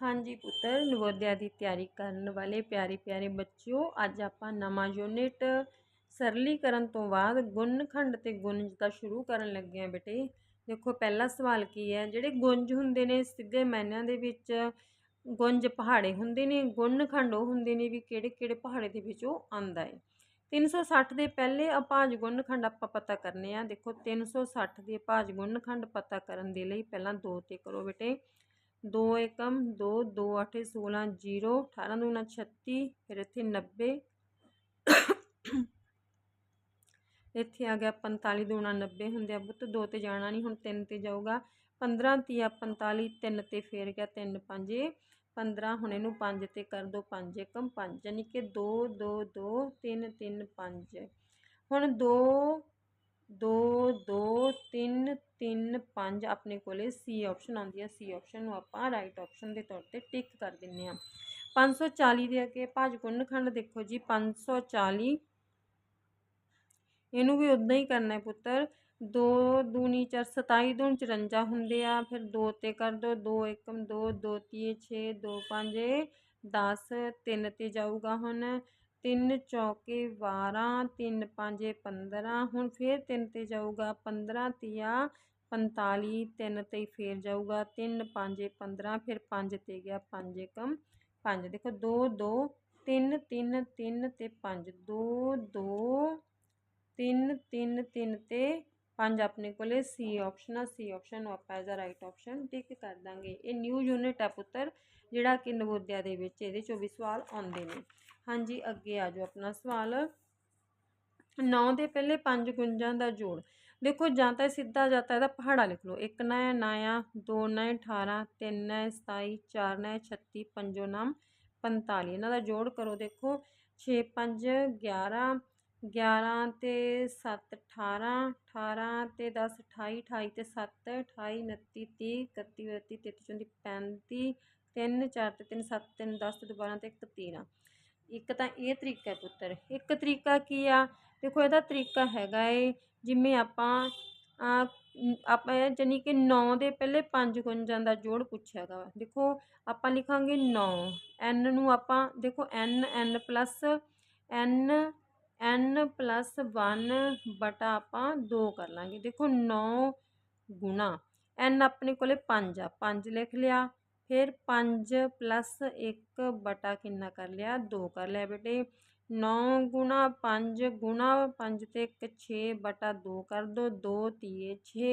ਹਾਂਜੀ ਪੁੱਤਰ, ਨਵੋਦਿਆ ਦੀ ਤਿਆਰੀ ਕਰਨ ਵਾਲੇ ਪਿਆਰੇ ਪਿਆਰੇ ਬੱਚਿਓ, ਅੱਜ ਆਪਾਂ ਨਵਾਂ ਯੂਨਿਟ ਸਰਲੀਕਰਨ ਤੋਂ ਬਾਅਦ ਗੁਣਨਖੰਡ ਤੇ ਗੁਣਜ ਦਾ ਸ਼ੁਰੂ ਕਰਨ ਲੱਗੇ ਹਾਂ ਬੇਟੇ। ਦੇਖੋ ਪਹਿਲਾ ਸਵਾਲ ਕੀ ਹੈ? ਜਿਹੜੇ ਗੁੰਜ ਹੁੰਦੇ ਨੇ, ਸਿੱਧੇ ਮਾਇਨਿਆਂ ਦੇ ਵਿੱਚ ਗੁੰਜ ਪਹਾੜੇ ਹੁੰਦੇ ਨੇ ਗੁਣਨਖੰਡ ਉਹ ਹੁੰਦੇ ਨੇ ਵੀ ਕਿਹੜੇ ਕਿਹੜੇ ਪਹਾੜੇ ਦੇ ਵਿੱਚ ਉਹ ਆਂਦਾ ਹੈ। 360 ਦੇ ਪਹਿਲੇ ਅਪਾਜ ਗੁਣਨਖੰਡ ਆਪਾਂ ਪਤਾ ਕਰਨੇ ਆ। ਦੇਖੋ 360 ਦੇ ਅਪਾਜ ਗੁਣਨਖੰਡ ਪਤਾ ਕਰਨ ਦੇ ਲਈ ਪਹਿਲਾਂ ਦੋ ਤੇ ਕਰੋ ਬੇਟੇ। ਦੋ ਏਕਮ, ਦੋ ਦੋ ਅੱਠ, ਸੋਲਾਂ, ਜੀਰੋ, ਅਠਾਰਾਂ ਦੂਣਾ ਛੱਤੀ, ਫਿਰ ਇੱਥੇ 90 ਇੱਥੇ ਆ ਗਿਆ 45 ਦੂਣਾ 90 ਹੁੰਦੇ ਆ ਬੁੱਤ ਦੋ ਤੇ ਜਾਣਾ ਨਹੀਂ, ਹੁਣ ਤਿੰਨ ਤੇ ਜਾਊਗਾ। 15 ਤੀਆ 45 ਤਿੰਨ ਤੇ ਫੇਰ ਗਿਆ ਤਿੰਨ ਪੰਜੇ 15 ਹੁਣ ਇਹਨੂੰ 5 ਤੇ ਕਰ ਦੋ 5 ਏਕਮ 5 ਯਾਨੀ ਕਿ 2 2 2 3 3 5 ਹੁਣ 2 ਦੋ ਦੋ, ਤਿੰਨ ਤਿੰਨ, ਪੰਜ ਆਪਣੇ ਕੋਲੇ ਸੀ ਆਪਸ਼ਨ ਆਉਂਦੀ ਹੈ ਸੀ ਆਪਸ਼ਨ ਨੂੰ ਆਪਾਂ ਰਾਈਟ ਆਪਸ਼ਨ ਦੇ ਤੌਰ ਤੇ ਟਿਕ ਕਰ ਦਿੰਨੇ ਆ। 540 ਦੇ ਅੱਗੇ ਭਾਜ ਗੁਣਨਖੰਡ ਦੇਖੋ ਜੀ 540 ਇਹਨੂੰ ਵੀ ਉਦਾਂ ਹੀ ਕਰਨਾ ਹੈ ਪੁੱਤਰ। 2 ਦੂਣੀ 4 27 ਦੂਣ 54 ਹੁੰਦੇ ਆ। ਫਿਰ 2 ਤੇ ਕਰ ਦੋ 2 ਏਕਮ 2 2 ਤੀਏ 6 2 5 10 3 ਤੇ ਜਾਊਗਾ ਹੁਣ। ਤਿੰਨ ਚੌਕੇ 12 ਤਿੰਨ ਪੰਜੇ 15 ਹੁਣ ਫਿਰ ਤਿੰਨ ਤੇ ਜਾਊਗਾ 15 ਤੀਆ 45 ਤਿੰਨ ਤੇ ਫਿਰ ਜਾਊਗਾ, ਤਿੰਨ, ਪੰਜੇ 15 ਫਿਰ ਪੰਜ ਤੇ ਗਿਆ ਪੰਜ ਕਮ 5 ਦੇਖੋ ਦੋ ਦੋ, ਤਿੰਨ ਤਿੰਨ ਤਿੰਨ ਅਤੇ ਪੰਜ, ਦੋ ਦੋ, ਤਿੰਨ ਤਿੰਨ ਤਿੰਨ ਤੇ 5 ਆਪਣੇ ਕੋਲੇ ਸੀ ਆਪਸ਼ਨ ਆ ਸੀ ਆਪਸ਼ਨ ਨੂੰ ਆਪਾਂ as a right option tick ਕਰ ਦਾਂਗੇ। ਇਹ ਨਿਊ ਯੂਨਿਟ ਹੈ ਪੁੱਤਰ, ਜਿਹੜਾ ਕਿ ਨਵੋਦਿਆ ਦੇ ਵਿੱਚ ਇਹਦੇ 'ਚੋਂ ਵੀ ਸਵਾਲ ਆਉਂਦੇ ਨੇ। ਹਾਂਜੀ, ਅੱਗੇ ਆ ਜਾਓ ਆਪਣਾ ਸਵਾਲ। 9 ਦੇ ਪਹਿਲੇ ਪੰਜ ਗੁੰਜਾਂ ਦਾ ਜੋੜ। ਦੇਖੋ, ਜਾਂ ਤਾਂ ਸਿੱਧਾ, ਜਾਂ ਤਾਂ ਇਹਦਾ ਪਹਾੜਾ ਲਿਖ ਲਓ। ਇੱਕ ਨਾ ਹੈ ਨਾਇਆ ਦੋ ਨਾ ਹੈ 18 ਤਿੰਨ ਨਾ ਹੈ 27 ਚਾਰ ਨਾ ਹੈ 36 ਪੰਜੋ ਨਾਮ 45 ਇਹਨਾਂ ਦਾ ਜੋੜ ਕਰੋ ਦੇਖੋ। 6 5 11 11 ਤੇ 7 18 18 ਤੇ 10 28 28 ਤੇ 7 28 29 30 31 32 33 34 35 3 4 ਤੇ 3 7 3 10 ਤੇ 12 ਤੇ 1 13 ਇੱਕ ਤਾਂ ਇਹ ਤਰੀਕਾ ਪੁੱਤਰ। ਇੱਕ ਤਰੀਕਾ ਕੀ ਆ? ਦੇਖੋ, ਇਹਦਾ ਤਰੀਕਾ ਹੈਗਾ ਏ, ਜਿਵੇਂ ਆਪਾਂ ਆਪਾਂ ਜਾਨੀ ਕਿ ਨੌ ਦੇ ਪਹਿਲੇ ਪੰਜ ਗੁੰਜਾਂ ਦਾ ਜੋੜ ਪੁੱਛਿਆ ਪੁੱਛਿਆਗਾ ਦੇਖੋ, ਆਪਾਂ ਲਿਖਾਂਗੇ 9 n ਨੂੰ ਆਪਾਂ, ਦੇਖੋ n n ਐਨ ਪਲੱਸ 1 ਬਟਾ ਆਪਾਂ 2 ਕਰ ਲਾਂਗੇ। ਦੇਖੋ 9 ਗੁਣਾ n ਆਪਣੇ ਕੋਲੇ 5 ਆ 5 ਲਿਖ ਲਿਆ, ਫਿਰ 5 ਪਲੱਸ 1 ਬਟਾ ਕਿੰਨਾ ਕਰ ਲਿਆ? 2 ਕਰ ਲਿਆ ਬੇਟੇ। 9 ਗੁਣਾ 5 ਗੁਣਾ 5 ਤੇ 1 6 ਬਟਾ 2 ਕਰ ਦੋ 2 ਤੀਏ 6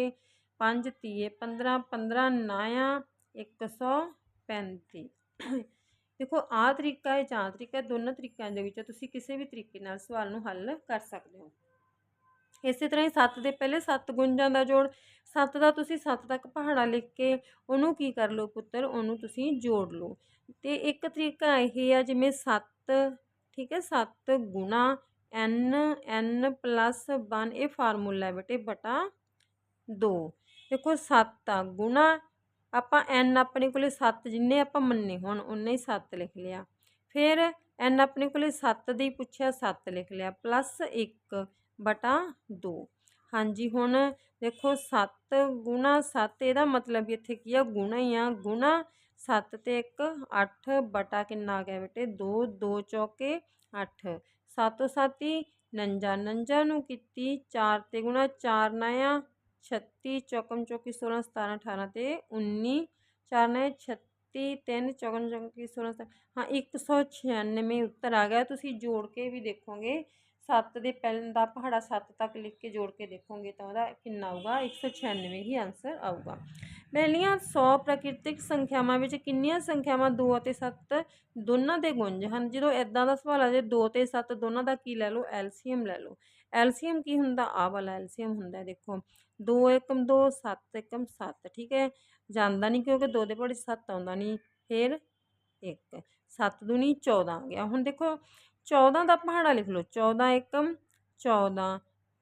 5 ਤੀਏ 15 15 ਨਾਇਆ 135 ਦੇਖੋ, ਆਹ ਤਰੀਕਾ ਹੈ, ਜਾਂ ਤਰੀਕਾ ਦੋਨਾਂ ਤਰੀਕਿਆਂ ਦੇ ਵਿੱਚ ਤੁਸੀਂ ਕਿਸੇ ਵੀ ਤਰੀਕੇ ਨਾਲ ਸਵਾਲ ਨੂੰ ਹੱਲ ਕਰ ਸਕਦੇ ਹੋ। ਇਸੇ ਤਰ੍ਹਾਂ ਹੀ 7 ਦੇ ਪਹਿਲੇ 7 ਗੁੰਜਾਂ ਦਾ ਜੋੜ 7 ਦਾ ਤੁਸੀਂ 7 ਤੱਕ ਪਹਾੜਾ ਲਿਖ ਕੇ ਉਹਨੂੰ ਕੀ ਕਰ ਲਓ ਪੁੱਤਰ? ਉਹਨੂੰ ਤੁਸੀਂ ਜੋੜ ਲਓ। ਤੇ ਇੱਕ ਤਰੀਕਾ ਇਹ ਆ, ਜਿਵੇਂ 7 ਠੀਕ ਹੈ 7 ਗੁਣਾ n n 1 ਇਹ ਫਾਰਮੂਲਾ ਹੈ ਬੇਟੇ, ਬਟਾ 2 ਦੇਖੋ 7 ਆ, ਗੁਣਾ ਆਪਾਂ n ਆਪਣੇ ਕੋਲੇ 7 ਜਿੰਨੇ ਆਪਾਂ ਮੰਨੇ ਹੋਣ ਉਨੇ ਹੀ 7 ਲਿਖ ਲਿਆ। ਫਿਰ n ਆਪਣੇ ਕੋਲੇ 7 ਦੀ ਪੁੱਛਿਆ 7 ਲਿਖ ਲਿਆ ਪਲੱਸ 1 ਬਟਾ 2 ਹਾਂਜੀ, ਹੁਣ ਦੇਖੋ 7 ਗੁਣਾ 7 ਇਹਦਾ ਮਤਲਬ ਇੱਥੇ ਕੀ ਆ? ਗੁਣਾ ਹੀ ਆ। ਗੁਣਾ 7 ਤੇ 1 8 ਬਟਾ ਕਿੰਨਾ ਆ ਗਿਆ ਬੇਟੇ? 2 2 ਚੌਕੇ 8 7 7 ਨੰਜਾ ਨੰਜਾ ਨੂੰ ਕੀਤੀ 4 ਤੇ ਗੁਣਾ 4 ਨਾਇਆ 36 ਚੌਕਮ ਚੌਕੀ 16 17 18 ਤੇ 19 4 ਨੇ 36 3 ਚੌਕਮ ਚੌਕੀ 16 ਹਾਂ 196 ਉੱਤਰ ਆ ਗਿਆ। ਤੁਸੀਂ ਜੋੜ ਕੇ ਵੀ ਦੇਖੋਗੇ। ਸੱਤ ਦੇ ਪਹਿਲਾਂ, ਦਾ ਪਹਾੜਾ ਸੱਤ ਤੱਕ ਲਿਖ ਕੇ ਜੋੜ ਕੇ ਦੇਖੋਗੇ ਤਾਂ ਉਹਦਾ ਕਿੰਨਾ ਆਊਗਾ? 196 ਹੀ ਆਨਸਰ ਆਊਗਾ। ਪਹਿਲੀਆਂ 100 ਪ੍ਰਕਿਰਤਿਕ ਸੰਖਿਆਵਾਂ ਵਿੱਚ ਕਿੰਨੀਆਂ ਸੰਖਿਆਵਾਂ 2 ਅਤੇ 7 ਦੋਨਾਂ ਦੇ ਗੁੰਜ ਹਨ? ਜਦੋਂ ਇਦਾਂ ਦਾ ਸਵਾਲ ਆ ਜੇ 2 ਤੇ 7 ਦੋਨਾਂ ਦਾ ਕੀ ਲੈ ਲਓ? ਐਲਸੀਐਮ ਲੈ ਲਓ। ਐਲਸੀਐਮ ਕੀ ਹੁੰਦਾ? ਆ ਵਾਲਾ ਐਲਸੀਐਮ ਹੁੰਦਾ ਦੇਖੋ। 2 ਏਕਮ 2 7 ਏਕਮ 7 ਠੀਕ ਹੈ ਜਾਂਦਾ ਨਹੀਂ ਕਿਉਂਕਿ 2 ਦੇ ਪਹਾੜੇ 7 ਆਉਂਦਾ ਨਹੀਂ ਫਿਰ 1 7 ਦੂਣੀ 14 ਆ ਗਿਆ ਹੁਣ ਦੇਖੋ 14 ਦਾ ਪਹਾੜਾ ਲਿਖ ਲਓ 14 ਏਕਮ 14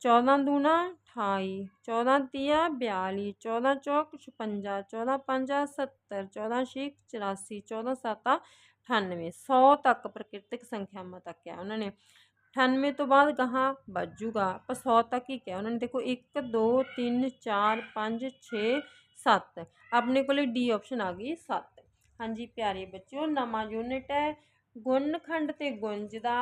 14 ਦੂਣਾ 28 14 ਤੀਆ 42 14 ਚੌਕ 56 14 ਪੰਜਾ 70 14 ਛੀਕ 84 14 ਸੱਤਾ 98 100 ਤੱਕ ਪ੍ਰਕਿਰਤਿਕ ਸੰਖਿਆਵਾਂ ਤੱਕ ਕਿਹਾ ਉਹਨਾਂ ਨੇ 98 ਤੋਂ ਬਾਅਦ ਕਹਾ ਵੱਜੂਗਾ। ਆਪਾਂ 100 ਤੱਕ ਹੀ ਕਿਹਾ। ਉਹਨਾਂ ਨੇ ਦੇਖੋ 1 2 3 4 5 6 7 ਆਪਣੇ ਕੋਲੇ ਡੀ ਆਪਸ਼ਨ ਆ ਗਈ 7 ਹਾਂਜੀ, ਪਿਆਰੇ ਬੱਚਿਓ, ਨਵਾਂ ਯੂਨਿਟ ਹੈ। ਗੁਣਖੰਡ ਤੇ ਗੁੰਜ ਦਾ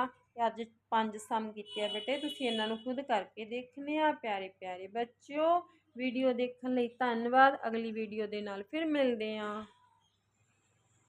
ਅੱਜ ਪੰਜ ਸਮ ਕੀਤੇ ਆ ਬੇਟੇ। ਤੁਸੀਂ ਇਹਨਾਂ ਨੂੰ ਖੁਦ ਕਰਕੇ ਦੇਖਣੇ ਆ, ਪਿਆਰੇ ਪਿਆਰੇ ਬੱਚਿਓ। ਵੀਡੀਓ ਦੇਖਣ ਲਈ ਧੰਨਵਾਦ। ਅਗਲੀ ਵੀਡੀਓ ਦੇ ਨਾਲ ਫਿਰ ਮਿਲਦੇ ਆਂ